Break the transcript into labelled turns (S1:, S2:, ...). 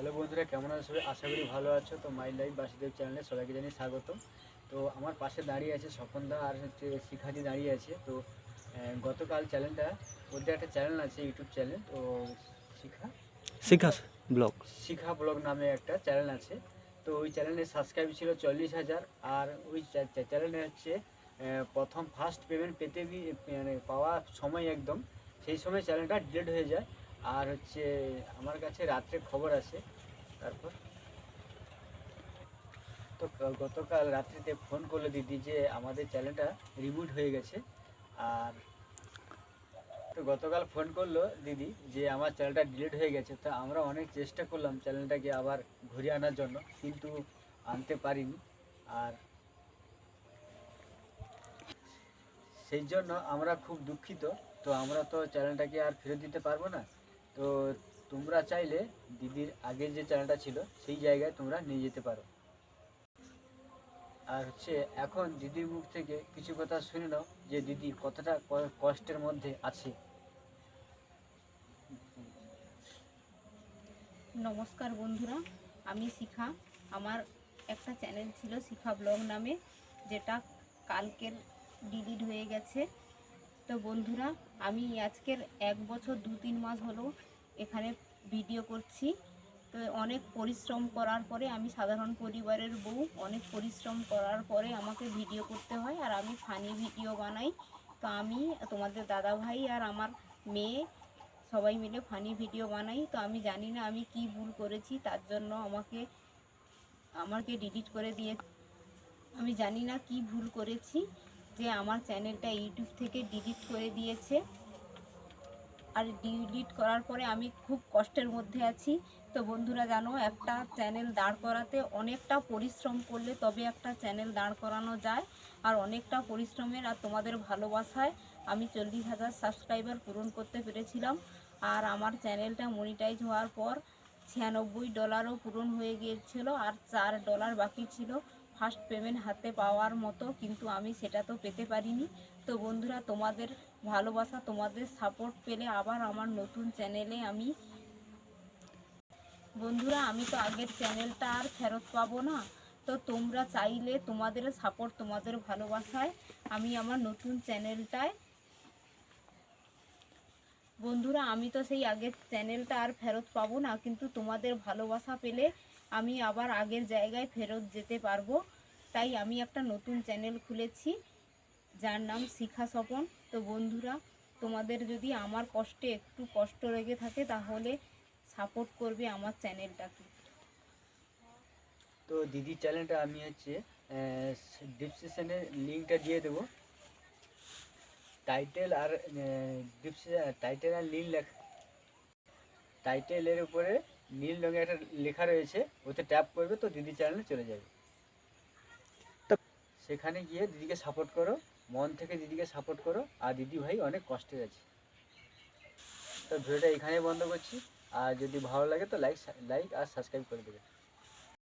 S1: Hello বন্ধুরা কেমন আছো? সবাই আশা করি ভালো আছো। তো মাই লাইফ বাসুদেব চ্যানেলে সবাইকে জানিয়ে স্বাগত তো আমার পাশে দাঁড়িয়ে আছে স্বপনদা আর হচ্ছে শিখাদি দাঁড়িয়ে আছে। তো গতকাল চ্যানেলটা ওদের একটা চ্যানেল আছে ইউটিউব চ্যানেল। তো শিখা?
S2: শিখা ব্লগ।
S1: শিখা ব্লগ নামে একটা চ্যানেল আছে। তো ওই চ্যানেলের সাবস্ক্রাইব ছিল চল্লিশ হাজার। আর ওই চ্যানেলে হচ্ছে প্রথম ফার্স্ট পেমেন্ট পেতে মানে পাওয়া সময় একদম। সেই সময় চ্যানেলটা ডিলেট হয়ে যায়। আর হচ্ছে আমার কাছে রাত্রে খবর আছে। তারপর? তো গতকাল রাত্রিতে ফোন করল দিদি যে আমাদের চ্যানেলটা রিমুট হয়ে গেছে। আর তো গতকাল ফোন করল দিদি যে আমার চ্যানেলটা ডিলিট হয়ে গেছে। তো আমরা অনেক চেষ্টা করলাম চ্যানেলটাকে আবার ঘুরিয়ে আনার জন্য, কিন্তু আনতে পারিনি। আর সেই জন্য আমরা খুব দুঃখিত। তো আমরা তো চ্যানেলটাকে আর ফেরত দিতে পারব না। তো তোমরা চাইলে দিদির আগের যে চ্যানেলটা ছিল, সেই জায়গায় তোমরা নিয়ে যেতে পারো। আর হচ্ছে, এখন দিদির মুখ থেকে কিছু কথা শুনে নাও, যে দিদি কতটা কষ্টের মধ্যে আছে।
S3: নমস্কার বন্ধুরা, আমি শিখা। আমার একটা চ্যানেল ছিল শিখা ব্লগ নামে, যেটা কালকের ডিলিট হয়ে গেছে। তো বন্ধুরা, আমি আজকের এক বছর, দু তিন মাস হলো এখানে ভিডিও করছি। তো অনেক পরিশ্রম করার পরে আমি সাধারণ পরিবারের বউ, অনেক পরিশ্রম করার পরে আমাকে ভিডিও করতে হয় আর আমি ফানি ভিডিও বানাই। তো আমি, তোমাদের দাদা ভাই আর আমার মেয়ে সবাই মিলে ফানি ভিডিও বানাই। তো আমি জানি না আমি কি ভুল করেছি, তার জন্য আমাকে আমাকে ডিলিট করে দিয়ে আমি জানি না কি ভুল করেছি। যে আমার চ্যানেলটা ইউটিউব থেকে ডিলিট করে দিয়েছে। আর ডিলিট করার পরে আমি খুব কষ্টের মধ্যে আছি। তো বন্ধুরা জানো, একটা চ্যানেল দাঁড় করাতে অনেকটা পরিশ্রম করলে তবে একটা চ্যানেল দাঁড় করানো যায়। আর অনেকটা পরিশ্রমের আর তোমাদের ভালোবাসায় আমি চল্লিশ হাজার সাবস্ক্রাইবার পূরণ করতে পেরেছিলাম। আর আমার চ্যানেলটা মনিটাইজ হওয়ার পর ছিয়ানব্বই ডলারও পূরণ হয়ে গিয়েছিল আর চার ডলার বাকি ছিল। ফার্স্ট পেমেন্ট হাতে পাওয়ার মতো, কিন্তু আমি সেটা তো পেতে পারিনি। তো বন্ধুরা, তোমাদের ভালোবাসা, তোমাদের সাপোর্ট পেলে আবার আমার নতুন চ্যানেলে আমি। বন্ধুরা, আমি তো আগের চ্যানেলটা আর ফেরত পাবো না। তো তোমরা চাইলে তোমাদের সাপোর্ট তোমাদের ভালোবাসায় আমি আমার নতুন চ্যানেলটায় বন্ধুরা, আমি তো সেই আগের চ্যানেলটা আর ফেরত পাবো না, কিন্তু তোমাদের ভালোবাসা পেলে আমি আবার আগের জায়গায় ফেরত যেতে পারব। তাই আমি একটা নতুন চ্যানেল খুলেছি, যার নাম শিখা স্বপন। তো বন্ধুরা, তোমাদের যদি আমার কষ্টে একটু কষ্ট লেগে থাকে, তাহলে সাপোর্ট করবে আমার চ্যানেলটাকে।
S1: তো দিদির চ্যানেলটা আমি হচ্ছে ডিসক্রিপশনে লিঙ্কটা দিয়ে দেবো। টাইটেল আর টাইটেল আর নীল লেখা। টাইটেলের উপরে নীল রঙের একটা লেখা রয়েছে ওতে ট্যাপ করবে তো দিদি চ্যানেলে চলে যাবে।
S2: তা-
S1: সেখানে গিয়ে দিদিকে সাপোর্ট করো মন থেকে দিদিকে সাপোর্ট করো আর দিদি ভাই অনেক কষ্টে আছে। তো ভিডিওটা এখানেই বন্ধ করছি আর যদি ভালো লাগে তো লাইক লাইক আর সাবস্ক্রাইব করে দেবে।